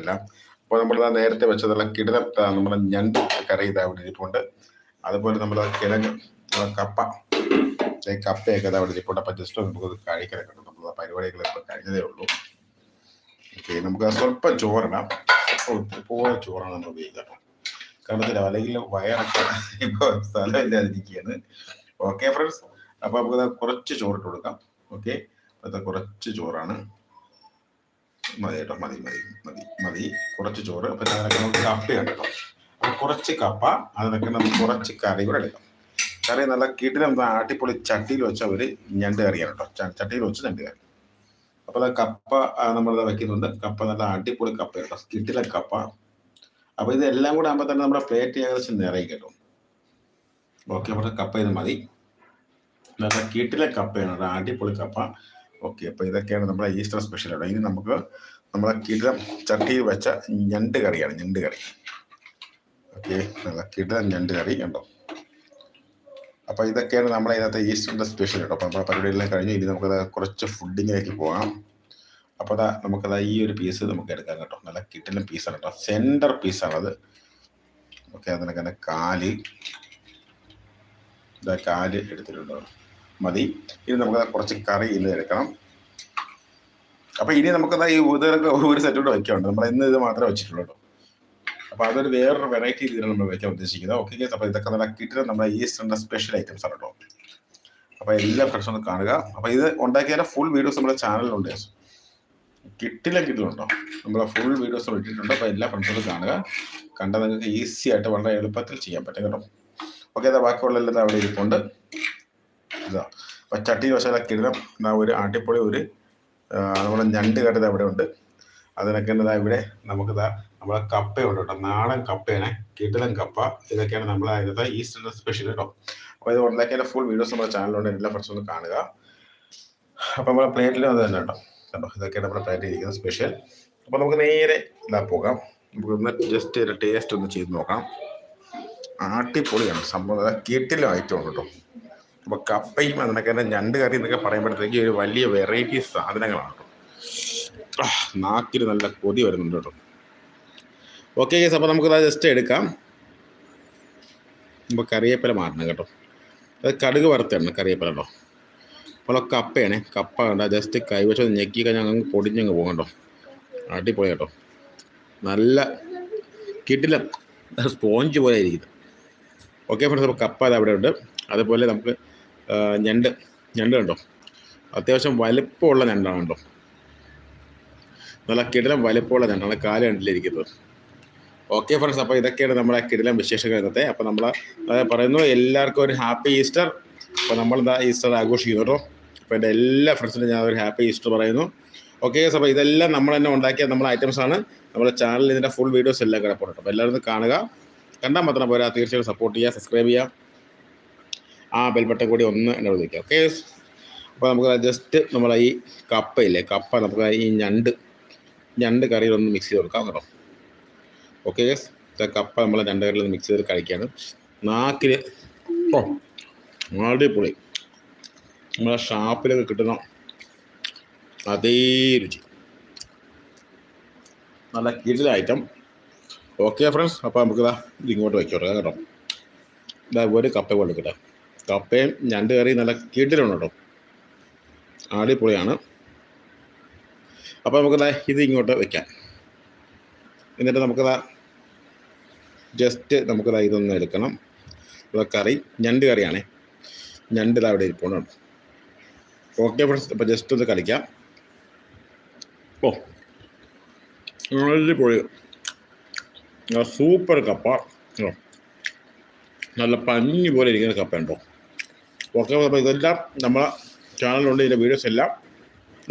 എല്ലാം അപ്പോൾ നമ്മൾ നേരത്തെ വെച്ചതുള്ള കിടലം നമ്മൾ ഞണ്ട് കറി ഇതാ ഇവിടെ ഇരിപ്പുണ്ട്. അതുപോലെ നമ്മൾ കിഴങ്ങ് കപ്പ കപ്പയൊക്കെ ഇതാ ഇവിടെ ഇരിപ്പുണ്ട്. അപ്പം ജസ്റ്റ് നമുക്ക് കഴിക്കാനൊക്കെ നമ്മൾ പരിപാടികൾ ഇപ്പോൾ കഴിഞ്ഞതേ ഉള്ളൂ. ഓക്കെ നമുക്ക് സ്വല്പം ചോറിടാം പോയ ചോറാണ് നമ്മൾ ഉപയോഗിക്കുന്നത് കണ്ടത്തില്ല അല്ലെങ്കിൽ വയറൊക്കെ ഇപ്പോൾ സ്ഥലമില്ലാതിരിക്കുകയാണ്. Okay friends. അപ്പോൾ നമുക്ക് കുറച്ച് ചോറിട്ട് കൊടുക്കാം. ഓക്കെ അത് കുറച്ച് ചോറാണ്. മതി കേട്ടോ മതി മതി മതി മതി. കുറച്ച് ചോറ് പിന്നെ അതിനൊക്കെ നമുക്ക് കപ്പയുണ്ട് കേട്ടോ. കുറച്ച് കപ്പ അതിനൊക്കെ നമുക്ക് കുറച്ച് കറി കൂടെ എടുക്കാം. കറി നല്ല കീട്ടിലും ആട്ടിപ്പൊളി ചട്ടിയിൽ വെച്ച ഒരു ഞണ്ട് കറിയാണ് കേട്ടോ. ചട്ടിയിൽ വെച്ച് ഞണ്ട് കറി. അപ്പോൾ അത് കപ്പ നമ്മൾ വെക്കുന്നുണ്ട്. കപ്പ നല്ല അടിപൊളി കപ്പ കേട്ടോ. കിട്ടിലെ കപ്പ. അപ്പോൾ ഇതെല്ലാം കൂടെ ആകുമ്പോൾ തന്നെ നമ്മുടെ പ്ലേറ്റ് ഏകദേശം നിറയും കേട്ടോ. ഓക്കെ അപ്പോൾ കപ്പ ഇത് മതി. നല്ല കീട്ടിലെ കപ്പയാണ് അടിപൊളി കപ്പ. ഓക്കെ അപ്പോൾ ഇതൊക്കെയാണ് നമ്മുടെ ഈസ്റ്റർ സ്പെഷ്യൽ ആണ് ഇനി നമുക്ക് നമ്മളെ കിടിലം ചട്ടിയിൽ വെച്ച ഞണ്ട് കറിയാണ് ഞണ്ട് കറി. ഓക്കെ നല്ല കിടിലം ഞണ്ട് കറി ഉണ്ടോ അപ്പോൾ ഇതൊക്കെയാണ് നമ്മളെ ഇന്നത്തെ ഈസ്റ്ററിന്റെ സ്പെഷ്യൽ കേട്ടോ. അപ്പോൾ നമ്മുടെ പരിപാടിയെല്ലാം കഴിഞ്ഞു ഇനി നമുക്ക് കുറച്ച് ഫുഡിങ്ങിലേക്ക് പോകാം അപ്പോൾ അതാ നമുക്കത് ഈ ഒരു പീസ് നമുക്ക് എടുക്കാം കേട്ടോ. നല്ല കിട്ടിലും പീസാണ് കേട്ടോ. സെന്റർ പീസാണത് ഓക്കെ അതിനൊക്കെ കാൽ. ഇതാ കാൽ എടുത്തിട്ടുണ്ട്. മതി. ഇനി നമുക്ക് കുറച്ച് കറി ഇന്ന് എടുക്കണം. അപ്പൊ ഇനി നമുക്കത് ഈ ഇതൊക്കെ ഒരു സെറ്റ് കൂടെ വെക്കാറുണ്ട് നമ്മൾ ഇന്ന് ഇത് മാത്രമേ വെച്ചിട്ടുള്ളൂ അപ്പോൾ അപ്പൊ അതൊരു വേറൊരു വെറൈറ്റി രീതിയിലാണ് നമ്മൾ വെക്കാൻ ഉദ്ദേശിക്കുന്നത്. ഓക്കെ അപ്പോൾ ഇതൊക്കെ നല്ല കിട്ടുന്ന നമ്മുടെ ഈസ്റ്ററിന്റെ സ്പെഷ്യൽ ഐറ്റംസ് ആണ് കേട്ടോ. അപ്പൊ എല്ലാ ഫ്രണ്ട്സും ഒന്ന് കാണുക. അപ്പോൾ ഇത് ഉണ്ടാക്കിയതിന്റെ ഫുൾ വീഡിയോസ് നമ്മുടെ ചാനലിലുണ്ട് കിട്ടില്ല കിട്ടിലുണ്ടോ നമ്മളെ ഫുൾ വീഡിയോസ് ഇട്ടിട്ടുണ്ട്. അപ്പോൾ എല്ലാ ഫ്രണ്ട്സും കാണുക. കണ്ടാൽ നിങ്ങൾക്ക് ഈസി ആയിട്ട് വളരെ എളുപ്പത്തിൽ ചെയ്യാൻ പറ്റും കേട്ടോ. ഓക്കെ അതാ ബാക്കിയുള്ള എല്ലാം അവിടെ ഇരിപ്പുണ്ട്. ഇതാ. അപ്പൊ ചട്ടി വശാലൊക്കെ ഇടണം എന്നാ ഒരു ആട്ടിപ്പൊളി ഒരു നമ്മുടെ ഞണ്ട് കട്ടത് അവിടെ ഉണ്ട്. അതിനൊക്കെ ഇതാ ഇവിടെ നമുക്ക് നമ്മളെ കപ്പയുണ്ട് കേട്ടോ. നാടൻ കപ്പയാണ്. കിടിലൻ കപ്പ. ഇതൊക്കെയാണ് നമ്മളെ അതിനകത്ത് ഈസ്റ്റർ സ്പെഷ്യൽ കേട്ടോ. അപ്പോൾ ഇത് ഉണ്ടാക്കിയ ഫുൾ വീഡിയോസ് നമ്മുടെ ചാനലിലുണ്ട് എല്ലാ ഫ്രണ്ട്സും ഒന്ന് കാണുക. അപ്പോൾ നമ്മളെ പ്ലേറ്റിലും അത് തന്നെ കേട്ടോ. കണ്ടോ? ഇതൊക്കെയാണ് നമ്മുടെ പ്ലേറ്റിൽ ഇരിക്കുന്ന സ്പെഷ്യൽ അപ്പോൾ നമുക്ക് നേരെ ഇതാ പോകാം. നമുക്കൊന്ന് ജസ്റ്റ് ഒരു ടേസ്റ്റ് ഒന്ന് ചെയ്ത് നോക്കാം. ആട്ടിപ്പൊളിയാണ് സംഭവം കിട്ടിലും ആയിട്ടുണ്ട് കേട്ടോ. അപ്പോൾ കപ്പയും അതിനൊക്കെ ഞണ്ട് കറി എന്നൊക്കെ പറയുമ്പോഴത്തേക്ക് ഒരു വലിയ വെറൈറ്റി സാധനങ്ങളാണ് നാക്കിന് നല്ല കൊതി വരുന്നുണ്ട് കേട്ടോ ഓക്കെ കേസ് അപ്പോൾ നമുക്കത് ജസ്റ്റ് എടുക്കാം. അപ്പോൾ കറിവേപ്പില മാറണം കേട്ടോ. അത് കടുക് വറുത്താണ് കറിവേപ്പില കേട്ടോ അപ്പോൾ കപ്പയാണ്. കപ്പ കണ്ട ജസ്റ്റ് കൈവശം ഞെക്കി കഴിഞ്ഞാൽ അങ്ങ് പൊടിഞ്ഞങ്ങ് പോകും കേട്ടോ അടിപൊളി കേട്ടോ നല്ല കിട്ടില്ല സ്പോഞ്ച് പോലെ ഇരിക്കുന്നത് ഓക്കെ ഫ്രണ്ട്സ് അപ്പോൾ കപ്പ അത് അവിടെ ഉണ്ട്. അതുപോലെ നമുക്ക് ഞണ്ട്. ഞണ്ട് കണ്ടോ? അത്യാവശ്യം വലിപ്പമുള്ള ഞണ്ടാണ് കണ്ടോ? നല്ല കിടിലം വലിപ്പമുള്ള ഞണ്ടാണ് കാൽ കണ്ടിലിരിക്കുന്നത് ഓക്കെ ഫ്രണ്ട്സ് അപ്പോൾ ഇതൊക്കെയാണ് നമ്മുടെ കിടിലം വിശേഷങ്ങൾ ഇന്നത്തെ. അപ്പോൾ നമ്മൾ പറയുന്നു എല്ലാവർക്കും ഒരു ഹാപ്പി ഈസ്റ്റർ അപ്പോൾ നമ്മൾ ഇതാ ഈസ്റ്റർ ആഘോഷിക്കുന്നു കേട്ടോ. അപ്പോൾ എന്റെ എല്ലാ ഫ്രണ്ട്സിനും ഞാൻ ഒരു ഹാപ്പി ഈസ്റ്റർ പറയുന്നു. ഓക്കെ അപ്പോൾ ഇതെല്ലാം നമ്മൾ തന്നെ ഉണ്ടാക്കിയ നമ്മുടെ ഐറ്റംസ് ആണ്. നമ്മുടെ ചാനലിൽ ഇതിന്റെ ഫുൾ വീഡിയോസ് എല്ലാം കിടപ്പുണ്ട്. അപ്പോൾ എല്ലാവരും കാണുക. കണ്ടാൽ മാത്രം പോരാ. തീർച്ചയായും സപ്പോർട്ട് ചെയ്യുക സബ്സ്ക്രൈബ് ചെയ്യുക. ആ ബെൽബട്ടൺ കൂടി ഒന്ന് എന്നെ വിളിക്കാം ഓക്കെ അപ്പോൾ നമുക്ക് ജസ്റ്റ് നമ്മൾ ഈ കപ്പയില്ലേ കപ്പ നമുക്ക് ഈ ഞണ്ട് ഞണ്ട് കറിയിലൊന്ന് മിക്സ് ചെയ്ത് കൊടുക്കാം കേട്ടോ. ഓക്കെ യെസ് കപ്പ നമ്മൾ രണ്ട് കറിയിൽ മിക്സ് ചെയ്ത് കഴിക്കുകയാണ് നാക്കിൽ ഓ അടിപൊളി. നമ്മളെ ഷാപ്പിലൊക്കെ കിട്ടുന്ന അതേ രുചി. നല്ല കിടില ഐറ്റം ഓക്കെ ഫ്രണ്ട്സ് അപ്പോൾ നമുക്കിതാ ഇതിങ്ങോട്ട് വയ്ക്കോട്ടെ കേട്ടോ ഇതാ ഒരു കപ്പ കൊടുക്കട്ടെ കപ്പയും ഞണ്ട് കറി നല്ല കിടിലുണ്ട്? കേട്ടോ അടിപൊളിയാണ്. അപ്പോൾ നമുക്കിതാ ഇത് ഇങ്ങോട്ട് വെക്കാം. എന്നിട്ട് നമുക്കിതാ ജസ്റ്റ് നമുക്കിതാ ഇതൊന്ന് എടുക്കണം. ഇവിടെ കറി ഞണ്ട് കറിയാണേ. ഞണ്ട് ഇതാ അവിടെ ഇരിപ്പുണ്ട് ഓക്കെ ഫ്രണ്ട്സ് അപ്പോൾ ജസ്റ്റ് ഒന്ന് കളിക്കാം. ഓ അടിപൊളി. സൂപ്പർ കപ്പ. നല്ല പഞ്ഞി പോലെ ഇരിക്കുന്ന കപ്പ ഉണ്ടോ? ഓക്കെ അപ്പോൾ ഇതെല്ലാം നമ്മളെ ചാനലിലുണ്ട് ഇതിന്റെ വീഡിയോസ് എല്ലാം.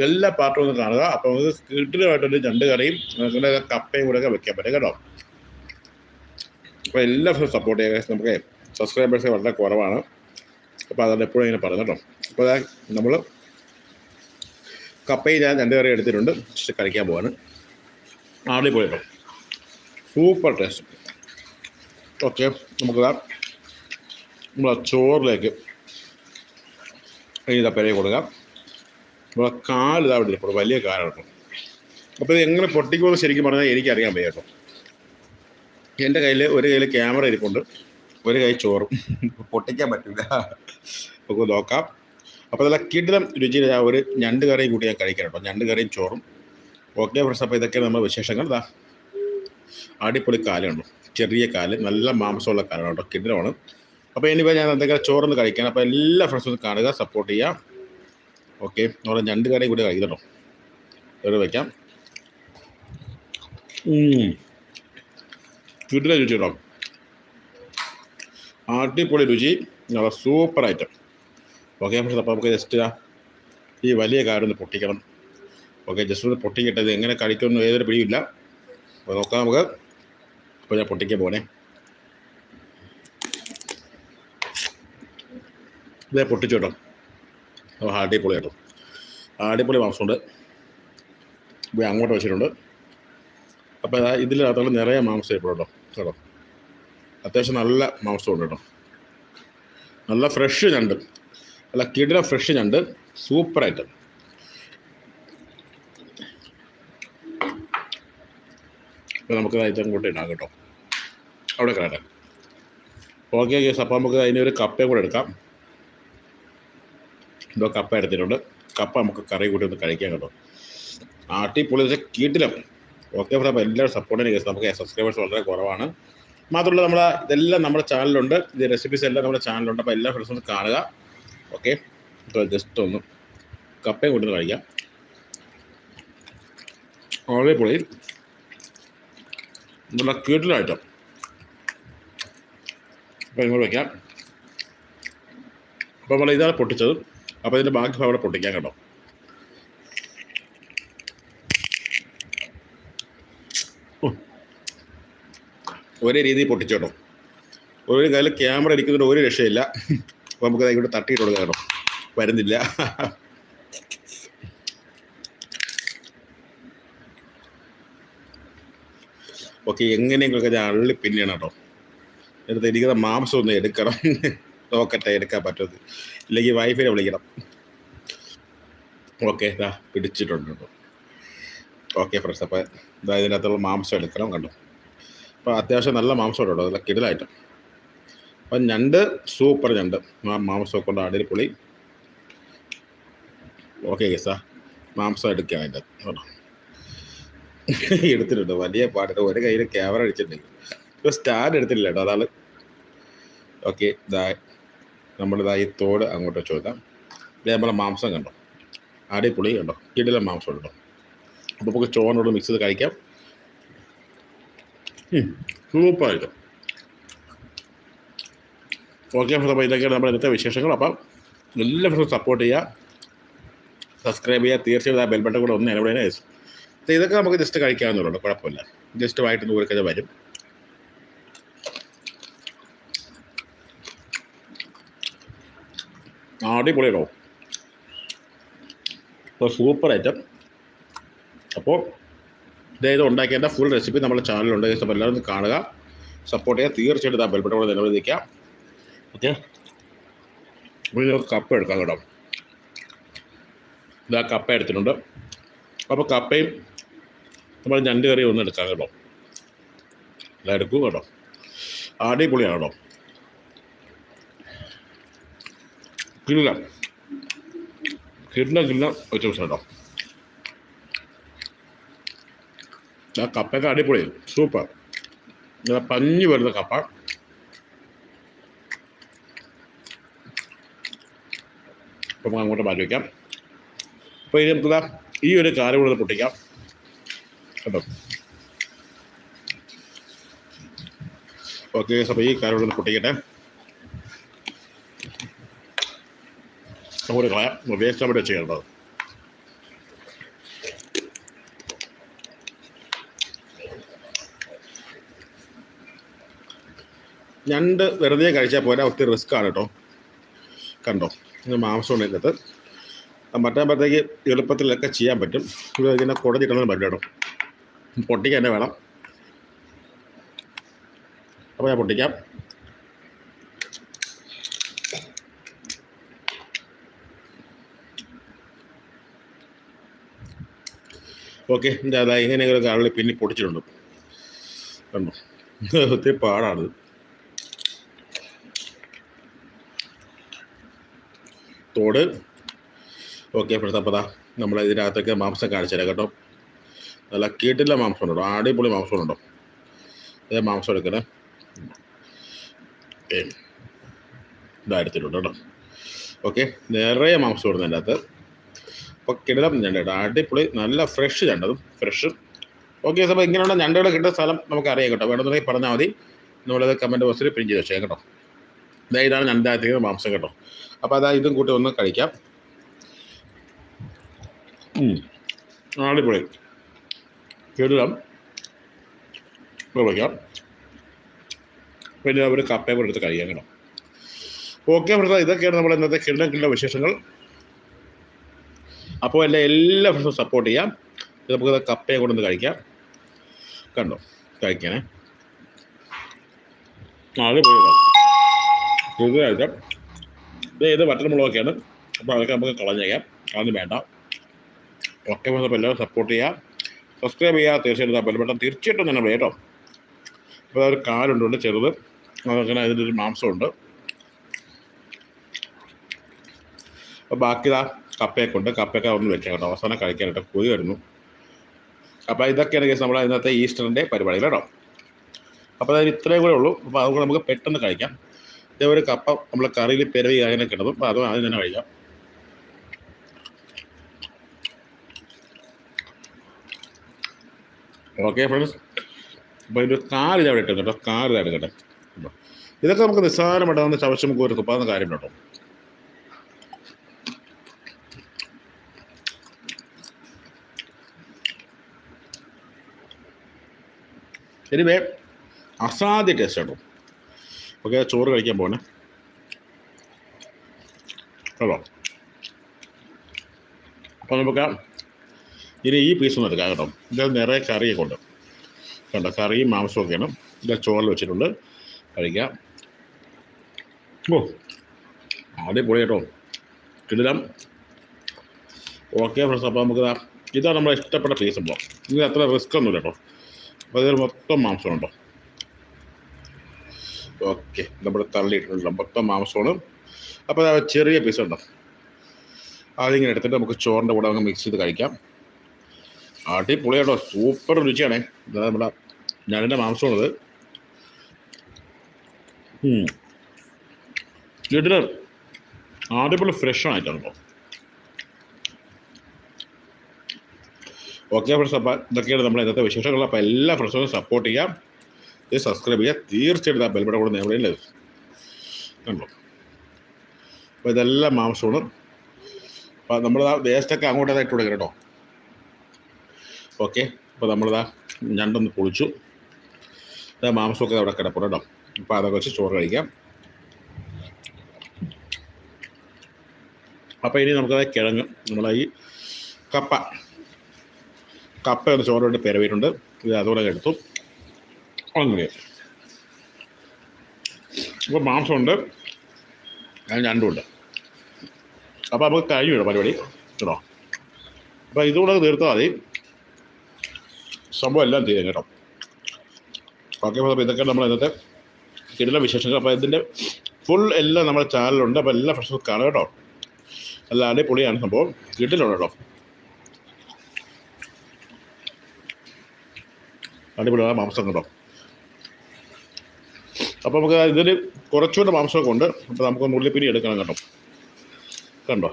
എല്ലാ പാർട്ടും ഒന്ന് കാണുക. അപ്പോൾ നമുക്ക് കിട്ടിലുമായിട്ടൊരു രണ്ട് കറിയും അതുപോലെ കപ്പയും കൂടെ ഒക്കെ വെക്കാൻ പറ്റും കേട്ടോ. അപ്പോൾ എല്ലാ സപ്പോർട്ട് ചെയ്യുക നമുക്ക് സബ്സ്ക്രൈബേഴ്സ് വളരെ കുറവാണ്. അപ്പോൾ അതാണ് എപ്പോഴും ഇങ്ങനെ പറഞ്ഞു കേട്ടോ. അപ്പോൾ നമ്മൾ കപ്പയും ഞാൻ രണ്ട് കറി എടുത്തിട്ടുണ്ട്. കഴിക്കാൻ പോവാണ്. അടിപൊളി കേട്ടോ. സൂപ്പർ ടേസ്റ്റ് ഓക്കെ നമുക്കതാ നമ്മളെ ചോറിലേക്ക് ഇതാ പെരയെ കൊടുക്കാം. നമ്മളെ കാൽ ഇതാ അവിടെ ഇരിപ്പുണ്ട്. വലിയ കാലാണ് അപ്പോൾ ഇത് എങ്ങനെ പൊട്ടിക്കുമെന്ന് ശരിക്കും പറഞ്ഞാൽ എനിക്കറിയാൻ വയ്യ കേട്ടോ. എന്റെ കയ്യിൽ ഒരു കയ്യിൽ ക്യാമറ ഇരിപ്പുണ്ട്. ഒരു കൈ ചോറും. പൊട്ടിക്കാൻ പറ്റില്ല നമുക്ക് നോക്കാം. അപ്പോൾ നല്ല കിടിലം രുചിയിൽ ആ ഒരു ഞണ്ട് കറിയും കൂട്ടി ഞാൻ കഴിക്കാം കേട്ടോ. ഞണ്ട് കറിയും ചോറും. ഓക്കെ ഫ്രണ്ട്സ് അപ്പോൾ ഇതൊക്കെ നമ്മുടെ വിശേഷങ്ങൾ. ഇതാ അടിപൊളി കാലുണ്ടോ ചെറിയ കാൽ നല്ല മാംസമുള്ള കാലാണ് കേട്ടോ. കിടിലമാണ്. അപ്പോൾ ഇനിയിപ്പോൾ ഞാൻ എന്തെങ്കിലും ചോറൊന്ന് കഴിക്കാൻ അപ്പോൾ എല്ലാ ഫ്രണ്ട്സും ഒന്ന് കാണുക സപ്പോർട്ട് ചെയ്യുക. ഓക്കെ നമ്മുടെ ഞണ്ട് കറി കൂടി കഴിക്കട്ടോ വേറെ വയ്ക്കാം ചുറ്റിലെ രുചി കേട്ടോ. അടിപൊളി രുചി. നല്ല സൂപ്പർ ഐറ്റം ഓക്കെ ഫ്രണ്ട്സ് അപ്പോൾ നമുക്ക് ജസ്റ്റ് ഈ വലിയ കാർഡ് ഒന്ന് പൊട്ടിക്കണം. ഓക്കെ ജസ്റ്റ് ഒന്ന് പൊട്ടിക്കട്ടെ. ഇത് എങ്ങനെ കഴിക്കുമെന്ന് ഏതൊരു പിടിയില്ല അപ്പോൾ നോക്കാം നമുക്ക്. അപ്പോൾ ഞാൻ പൊട്ടിക്കാൻ പോകണേ ഇതേ പൊട്ടിച്ചു കേട്ടോ. അപ്പോൾ അടിപൊളി കേട്ടോ അടിപൊളി മാംസമുണ്ട്. ഇത് അങ്ങോട്ട് വെച്ചിട്ടുണ്ട്. അപ്പോൾ ഇതിനകത്തുള്ള നിറയെ മാംസം ഇപ്പോൾ കേട്ടോ കേട്ടോ. അത്യാവശ്യം നല്ല മാംസമുണ്ട് കേട്ടോ. നല്ല ഫ്രഷ് ഞണ്ട്. നല്ല കിടില ഫ്രഷ് ഞണ്ട്. സൂപ്പറായിട്ട്. ഇപ്പോൾ നമുക്ക് കൂട്ടി ഇടാം കേട്ടോ. അവിടെ കിടക്കാം ഓക്കെ കേസ് അപ്പോൾ നമുക്ക് അതിനൊരു കപ്പേ കപ്പയും കൂടെ എടുക്കാം. എന്തോ കപ്പ എടുത്തിട്ടുണ്ട്. കപ്പ നമുക്ക് കറി കൂട്ടി ഒന്ന് കഴിക്കാം കേട്ടോ. ആട്ടിപ്പൊളി വെച്ചാൽ കീട്ടിലും. ഓക്കെ അപ്പോൾ എല്ലാവരും സപ്പോർട്ടിന് കേസ് നമുക്ക് സബ്സ്ക്രൈബേഴ്സ് വളരെ കുറവാണ്. മാത്രമല്ല നമ്മുടെ ഇതെല്ലാം നമ്മുടെ ചാനലുണ്ട് ഇത് റെസിപ്പീസ് എല്ലാം നമ്മുടെ ചാനലുണ്ട് അപ്പോൾ എല്ലാ ഫ്രണ്ട്സും കാണുക. ഓക്കെ ജസ്റ്റ് ഒന്ന് കപ്പയും കൊണ്ടുവന്ന് കഴിക്കാം. വളരെ പൊളി. നല്ല കീട്ടിലായിട്ടോ. അപ്പോൾ ഇങ്ങോട്ട് വയ്ക്കാം അപ്പോൾ നമ്മൾ ഇതാണ് പൊട്ടിച്ചത്. അപ്പോൾ ഇതിന്റെ ബാക്കി അവിടെ പൊട്ടിക്കാൻ കേട്ടോ. ഒരേ രീതിയിൽ പൊട്ടിച്ചോട്ടോ ഒരു കയ്യിൽ ക്യാമറ ഇരിക്കുന്നതിന് ഒരു രക്ഷയില്ല. അപ്പോൾ നമുക്ക് ഇവിടെ തട്ടിയിട്ട് കൊടുക്കാം കേട്ടോ. വരുന്നില്ല. ഓക്കെ എങ്ങനെയെങ്കിലൊക്കെ ഞാൻ അള്ളി പിന്നെയാണ് കേട്ടോ. എടുത്ത് ഇരിക്കുന്ന മാംസം ഒന്ന് എടുക്കണം. നോക്കട്ടെ എടുക്കാൻ പറ്റുന്നത്. ഇല്ലെങ്കിൽ വൈഫിനെ വിളിക്കണം. ഓക്കെ ഇതാ പിടിച്ചിട്ടുണ്ട്. ഓക്കെ ഫ്രണ്ട്സ് അപ്പോൾ ഇതാ ഇതിനകത്തുള്ള മാംസം എടുക്കണം കണ്ടു? അപ്പോൾ അത്യാവശ്യം നല്ല മാംസം ഉണ്ടോ? നല്ല കിടലായിട്ട്. അപ്പം ഞണ്ട് സൂപ്പർ ഞണ്ട്. ആ മാംസം കൊണ്ട് അടിയിൽ പൊളി ഓക്കെ കേസാ മാംസം എടുക്കാം അതിന്റെ കേട്ടോ എടുത്തിട്ടുണ്ട് വലിയ പാട്ട് ഒരു കയ്യിൽ ക്യാമറ അടിച്ചിട്ടുണ്ട്. ഇപ്പോൾ സ്റ്റാൻഡ് എടുത്തില്ല കേട്ടോ അതാണ്. ഓക്കെ ഇതാ നമ്മളിതാ ഈ തോട് അങ്ങോട്ട് വെച്ച് കൊടുക്കാം. ഇത് നമ്മളെ മാംസം കണ്ടോ? അടിപൊളി കണ്ടോ? കിടിലെ മാംസം ഉണ്ടോ? അപ്പോൾ നമുക്ക് ചോറിനോട് മിക്സ് ചെയ്ത് കഴിക്കാം. സൂപ്പറായിട്ട് ഓക്കെ ഫ്രണ്ട്സ് അപ്പോൾ ഇതൊക്കെയാണ് നമ്മുടെ ഇന്നത്തെ വിശേഷങ്ങൾ. അപ്പം നല്ല ഫ്രണ്ട്സും സപ്പോർട്ട് ചെയ്യുക. സബ്സ്ക്രൈബ് ചെയ്യുക. തീർച്ചയായും ആ ബെൽബട്ടൺ കൂടെ ഒന്ന് എവിടെ ഇതൊക്കെ നമുക്ക് ജസ്റ്റ് കഴിക്കാവുന്നതുള്ളൂ കുഴപ്പമില്ല. ജസ്റ്റ് വായിട്ട് നൂറ് കഴിഞ്ഞാൽ വരും. അടിപൊളിയാണോ അപ്പോൾ സൂപ്പർ ഐറ്റം അപ്പോൾ ഇതായത് ഉണ്ടാക്കിയതിന്റെ ഫുൾ റെസിപ്പി നമ്മുടെ ചാനലുണ്ട് അപ്പോൾ എല്ലാവരും കാണുക. സപ്പോർട്ട് ചെയ്യുക തീർച്ചയായിട്ടും ആ ബെൽബട്ടൺ കൂടെ നിലവിലിരിക്കുക ഓക്കെ അപ്പോൾ ഇതിനൊക്കെ കപ്പ എടുക്കാം കേട്ടോ. ഇതാ കപ്പ എടുത്തിട്ടുണ്ട്. അപ്പോൾ കപ്പയും നമ്മൾ ഞണ്ട് കറിയും ഒന്ന് എടുക്കാം കേട്ടോ. ഇതാ എടുക്കും കേട്ടോ. അടിപൊളിയാണ് കേട്ടോ. കില്ല കില്ല കില്ല ഐറ്റംസ് കേട്ടോ ആ കപ്പയൊക്കെ അടിപൊളി സൂപ്പർ ഇങ്ങനെ പഞ്ഞി വരുന്ന കപ്പ അപ്പം അങ്ങോട്ട് മാറ്റി വയ്ക്കാം അപ്പോൾ ഇനി നമുക്ക് ഈ ഒരു കാര്യം കൂടെ പൊട്ടിക്കാം. കേട്ടോ ഓക്കെ അപ്പോൾ ഈ കാര്യം കൂടെ പൊട്ടിക്കട്ടെ. നമുക്ക് കളയാം വേസ്റ്റ് അവിടെ ചെയ്യേണ്ടത് ഞണ്ട് വെറുതെ കഴിച്ചാൽ പോരാ. ഒത്തിരി റിസ്ക് ആണ് കേട്ടോ കണ്ടോ? മാംസമുണ്ട് ഇതിനകത്ത്. മറ്റാകുമ്പോഴത്തേക്ക് എളുപ്പത്തിലൊക്കെ ചെയ്യാൻ പറ്റും. ഇത് ഇങ്ങനെ കുടഞ്ഞിട്ടൊന്നും പറ്റും കേട്ടോ പൊട്ടിക്കാൻ തന്നെ വേണം. അപ്പോൾ ഞാൻ പൊട്ടിക്കാം. ഓക്കെ. അതാ ഇങ്ങനെയൊക്കെ കരളി പിന്നെ പൊടിച്ചിട്ടുണ്ട് കണ്ടോ? ഒത്തിരി പാടാണ്. തോട്. ഓക്കെ പ്രതാപത നമ്മൾ ഇതിനകത്തൊക്കെ മാംസം കാണിച്ചു കേട്ടോ. നല്ല കീട്ടില്ല മാംസം ഉണ്ടോ അടിപൊളി മാംസം ഉണ്ടോ അതേ മാംസം എടുക്കണേ. ഓക്കെ. ഇതാ കേട്ടോ. ഓക്കെ നിറയെ മാംസം ഇടുന്നതിന്റെ അകത്ത് അപ്പോൾ കിടലം ഞണ്ട് കേട്ടോ അടിപൊളി നല്ല ഫ്രഷ് ഞണ്ടതും ഫ്രഷ് ഓക്കെ അപ്പോൾ ഇങ്ങനെയുള്ള ഞണ്ടുകൾ കിട്ടുന്ന സ്ഥലം നമുക്ക് അറിയാം കേട്ടോ. വേണമെന്നുണ്ടെങ്കിൽ പറഞ്ഞാൽ മതി. നമ്മളത് കമന്റ് ബോക്സിൽ പിൻ ചെയ്ത് വെച്ചേക്കാം കേട്ടോ. ഇതാ ഇതാണ് ഞണ്ടാകത്തേക്ക് മാംസം കേട്ടോ. അപ്പോൾ അതാ ഇതും കൂട്ടി ഒന്ന് കഴിക്കാം. അടിപൊളി. കിടലം. വിളിക്കാം പിന്നെ അവർ കപ്പയും കൂടെ എടുത്ത് കഴിയാം കേട്ടോ. ഓക്കെ ഇതൊക്കെയാണ് നമ്മുടെ ഇന്നത്തെ കിണ്ണം വിശേഷങ്ങൾ. അപ്പോൾ എന്റെ എല്ലാ ഫ്രണ്ട്സും സപ്പോർട്ട് ചെയ്യാം. ഇത് നമുക്ക് കപ്പയെ കൊണ്ടൊന്ന് കഴിക്കാം. കണ്ടോ? കഴിക്കണേ. ആ, അത് പോയി ഇത്. ഇത് വറ്റൽമുളകൊക്കെയാണ് അപ്പോൾ അതൊക്കെ നമുക്ക് കളഞ്ഞേക്കാം. കളഞ്ഞ് വേണ്ട. ഓക്കെ ഫ്രണ്ട്സ് എല്ലാവരും സപ്പോർട്ട് ചെയ്യാം. സബ്സ്ക്രൈബ് ചെയ്യുക തീർച്ചയായിട്ടും ബെൽബട്ടൺ തീർച്ചയായിട്ടും തന്നെ കേട്ടോ. അപ്പോൾ അതൊരു കാലുണ്ട് ചെറുത്. അതങ്ങനെ അതിന്റെ ഒരു മാംസമുണ്ട്. അപ്പോൾ ബാക്കി ആ കപ്പയൊക്കെ ഉണ്ട്. കപ്പയൊക്കെ ഒന്ന് വെച്ചേക്കാം കേട്ടോ. അവസാനം കഴിക്കാനായിട്ട് കൊതി വരുന്നു. അപ്പോൾ ഇതൊക്കെയാണ് കേസ് നമ്മുടെ ഇന്നത്തെ ഈസ്റ്ററിന്റെ പരിപാടികൾ കേട്ടോ. അപ്പോൾ അതായത് ഇത്രയും കൂടെ ഉള്ളൂ. അപ്പോൾ അതുകൊണ്ട് നമുക്ക് പെട്ടെന്ന് കഴിക്കാം. ഇതേപോലെ കപ്പ നമ്മൾ കറിയിൽ പെരവി അങ്ങനെ കിടന്നു. അപ്പോൾ അതും ആദ്യം തന്നെ കഴിക്കാം. ഓക്കെ ഫ്രണ്ട്സ് അപ്പോൾ ഇതിന്റെ കാൽ ഇതവിടെ ഇട്ടു കേട്ടോ. കാൽ ഇതാണ് കേട്ടോ ഇതൊക്കെ നമുക്ക് നിസ്സാരമായിട്ട് വന്ന് ചവച്ച് ഒരു തുപ്പാകുന്ന കാര്യം കേട്ടോ. എനിവേ അസാധ്യ ടേസ്റ്റ് കേട്ടോ ഓക്കെ ചോറ് കഴിക്കാൻ പോകണേ കേട്ടോ അപ്പോൾ നമുക്ക് ഇനി ഈ പീസ് ഒന്ന് എടുക്കാം കേട്ടോ. ഇത് നിറയെ കറിയൊക്കെ ഉണ്ട്. കണ്ടോ കറിയും മാംസമൊക്കെയാണ് ഇത് ചോറിൽ വെച്ചിട്ടുണ്ട്. കഴിക്കാം. ഓ ആദ്യം പോയി കേട്ടോ. കിടിലം. ഓക്കെ ഫ്രണ്ട്സ് അപ്പോൾ നമുക്ക് ഇതാണ് നമ്മുടെ ഇഷ്ടപ്പെട്ട പീസ് ഇപ്പോൾ ഇത് അത്ര റിസ്ക് ഒന്നുമില്ല കേട്ടോ. അപ്പോൾ ഇതിൽ മൊത്തം മാംസമുണ്ടോ ഓക്കെ നമ്മുടെ തള്ളിയിട്ടുണ്ടല്ലോ മൊത്തം മാംസമാണ്. അപ്പോൾ അത് ചെറിയ പീസ് ഉണ്ടോ? അതിങ്ങനെ എടുത്തിട്ട് നമുക്ക് ചോറിന്റെ കൂടെ നമുക്ക് മിക്സ് ചെയ്ത് കഴിക്കാം. അടിപൊളി കേട്ടോ സൂപ്പർ രുചിയാണേ. ഇതാ നമ്മുടെ ഞാനിന്റെ മാംസമാണത്. ഇതിൽ അടിപൊളി ഫ്രഷ് ആയിട്ടാണ് കേട്ടോ. ഓക്കെ ഫ്രണ്ട്സ് അപ്പോൾ ഇതൊക്കെയാണ് നമ്മുടെ ഇന്നത്തെ വിശേഷങ്ങൾ. അപ്പോൾ എല്ലാ ഫ്രണ്ട്സും സപ്പോർട്ട് ചെയ്യാം. ഇത് സബ്സ്ക്രൈബ് ചെയ്യുക. തീർച്ചയായിട്ടും ആ ബെൽബടെ കൂടെ എവിടെയും കണ്ടോ? അപ്പോൾ ഇതെല്ലാം മാംസമാണ് അപ്പോൾ നമ്മളിതാ വേസ്റ്റൊക്കെ അങ്ങോട്ടേക്ക് ഇട്ട് കൊടുക്കണം കേട്ടോ. ഓക്കെ അപ്പോൾ നമ്മളിതാ ഞണ്ടൊന്ന് പൊളിച്ചു. ഇതാ മാംസമൊക്കെ അവിടെ കിടപ്പുണ്ട് കേട്ടോ. അപ്പോൾ അതൊക്കെ വെച്ച് ചോറ് കഴിക്കാം. അപ്പോൾ ഇനി നമുക്കത് കിഴങ്ങ്. നമ്മളെ ഈ കപ്പ. കപ്പ ഒന്ന് ചോറുകൊണ്ട് പെരവിയിട്ടുണ്ട് ഇത് അതുപോലെ എടുത്തു. അങ്ങനെ. അപ്പോൾ മാംസമുണ്ട്. അതിന് രണ്ടുമുണ്ട് അപ്പോൾ നമുക്ക് കഴിഞ്ഞു പരിപാടി. കേട്ടോ. അപ്പോൾ ഇതുകൂടെ തീർത്താൽ മതി. സംഭവം എല്ലാം തീരും കേട്ടോ. ഓക്കെ അപ്പോൾ ഇതൊക്കെ നമ്മൾ ഇന്നത്തെ കിടില വിശേഷങ്ങൾ. അപ്പോൾ ഇതിന്റെ ഫുൾ എല്ലാം നമ്മുടെ ചാനലുണ്ട് അപ്പോൾ എല്ലാ ഫ്രഷ് കാണുക കേട്ടോ. നല്ല അടിപൊളിയാണ് സംഭവം. കിട്ടിലുണ്ട് കേട്ടോ. അടിപൊളിയാണ് മാംസം കേട്ടോ അപ്പോൾ നമുക്ക് ഇതിൽ കുറച്ചുകൂടെ മാംസമൊക്കെ ഉണ്ട്. അപ്പോൾ നമുക്ക് മുള്ളിപ്പിരി എടുക്കണം കേട്ടോ കണ്ടോ?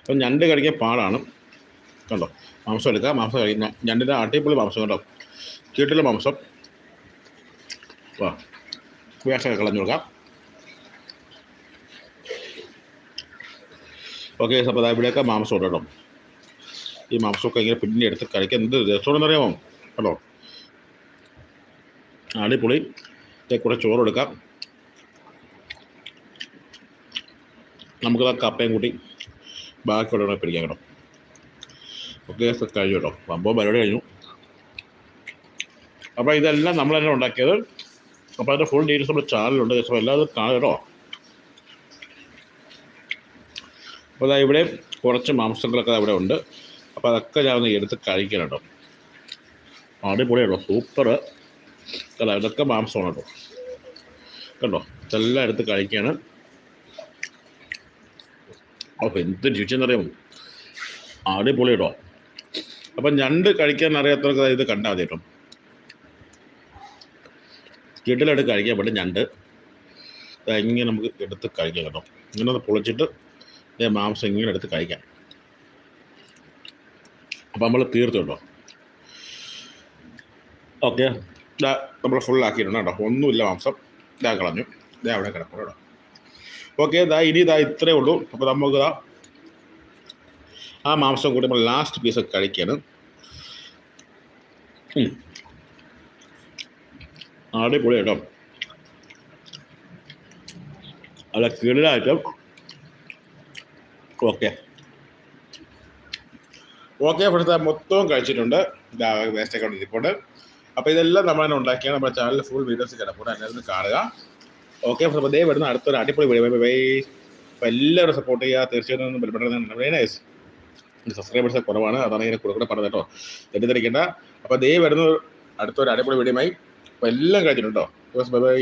അപ്പം ഞണ്ട് കഴിക്കാൻ പാടാണ്. കണ്ടോ? മാംസം എടുക്കുക. മാംസം കഴിക്കുന്ന ഞണ്ടിന്റെ അടിപൊളി മാംസം കേട്ടോ കീട്ടിലെ മാംസം. വാ. വേഷമൊക്കെ കളഞ്ഞു കൊടുക്കാം. ഓക്കെ അപ്പോൾ ഇവിടെയൊക്കെ മാംസം ഉണ്ട് കേട്ടോ. ഈ മാംസമൊക്കെ ഇങ്ങനെ പിന്നെ എടുത്ത് കഴിക്കാൻ എന്ത് രസമാണെന്ന് അറിയാമോ കേട്ടോ അടിപൊളി കൂടെ ചോറ് എടുക്കാം. നമുക്കത് കപ്പയും കൂട്ടി ബാക്കിയുള്ള കൂടെ പിടിക്കാം കേട്ടോ. ഓക്കെ കഴിഞ്ഞു കേട്ടോ. സംഭവം പരിപാടി കഴിഞ്ഞു. അപ്പോൾ ഇതെല്ലാം നമ്മൾ തന്നെ ഉണ്ടാക്കിയത്. അപ്പോൾ അതിന്റെ ഫുൾ ഡീറ്റെയിൽസ് നമ്മുടെ ചാനലുണ്ട് അപ്പോൾ എല്ലാവരും കാണുക കേട്ടോ. അപ്പോൾ ഇവിടെ കുറച്ച് മാംസങ്ങളൊക്കെ അവിടെ ഉണ്ട്. അപ്പോൾ അതൊക്കെ ഞാൻ ഒന്ന് എടുത്ത് കഴിക്കണം കേട്ടോ അടിപൊളിയാണോ സൂപ്പർ അല്ല ഇതൊക്കെ മാംസമാണ് കേട്ടോ കണ്ടോ ഇതെല്ലാം എടുത്ത് കഴിക്കുകയാണ് അപ്പോൾ എന്ത് രുചിയെന്നറിയാമോ? അടിപൊളി കേട്ടോ അപ്പം ഞണ്ട് കഴിക്കാൻ അറിയാത്തവർക്ക് ഇത് കണ്ടാൽ മതി കേട്ടോ. കിടലെടുത്ത് കഴിക്കാൻ പറ്റും ഞണ്ട്. ഇങ്ങനെ നമുക്ക് എടുത്ത് കഴിക്കാം കേട്ടോ. ഇങ്ങനെ പൊളിച്ചിട്ട് മാംസം ഇങ്ങനെ എടുത്ത് കഴിക്കാം. അപ്പം നമ്മൾ തീർത്തു കേട്ടോ ഓക്കെ നമ്മൾ ഫുൾ ആക്കിയിട്ടുണ്ട് കേട്ടോ. ഒന്നുമില്ല മാംസം. ഇതാ കളഞ്ഞു. ഇതാ അവിടെ കിടക്കണം കേട്ടോ. ഓക്കെ ഇതാ ഇനി ഇതാ ഇത്രയേ ഉള്ളൂ. അപ്പോൾ നമുക്ക് ഇതാ ആ മാംസം കൂടി നമ്മൾ ലാസ്റ്റ് പീസ് കഴിക്കുകയാണ്. അടിപൊളി കേട്ടോ. അല്ല കിടലായിട്ട്. ഓക്കെ. ഓക്കെ ഇവിടുത്തെ മൊത്തവും കഴിച്ചിട്ടുണ്ട്. വേസ്റ്റ് ഒക്കെ ഇരിപ്പുണ്ട്. അപ്പോൾ ഇതെല്ലാം നമ്മൾ തന്നെ ഉണ്ടാക്കിയാണ്. നമ്മുടെ ചാനലിൽ ഫുൾ വീഡിയോസ് കിടപ്പുണ്ട് എല്ലാവരും കാണുക. ഓക്കെ അപ്പോൾ ദേ വരുന്ന അടുത്തൊരു അടിപൊളി വീഡിയോ ബൈ ബൈ. അപ്പോൾ എല്ലാവരും സപ്പോർട്ട് ചെയ്യുക. തീർച്ചയായിട്ടും ബലപ്പെടുന്ന വെരി നൈസ് സബ്സ്ക്രൈബേഴ്സ് കുറവാണ്. അതാണ് ഇങ്ങനെ കൂടെ കൂടെ പറഞ്ഞത് കേട്ടോ. തെറ്റിദ്ധരിക്കേണ്ട. അപ്പോൾ ദേ വരുന്ന അടുത്തൊരു അടിപൊളി വീഡിയോയുമായി അപ്പോൾ എല്ലാം കഴിഞ്ഞിട്ടുണ്ടോ ബൈ ബൈ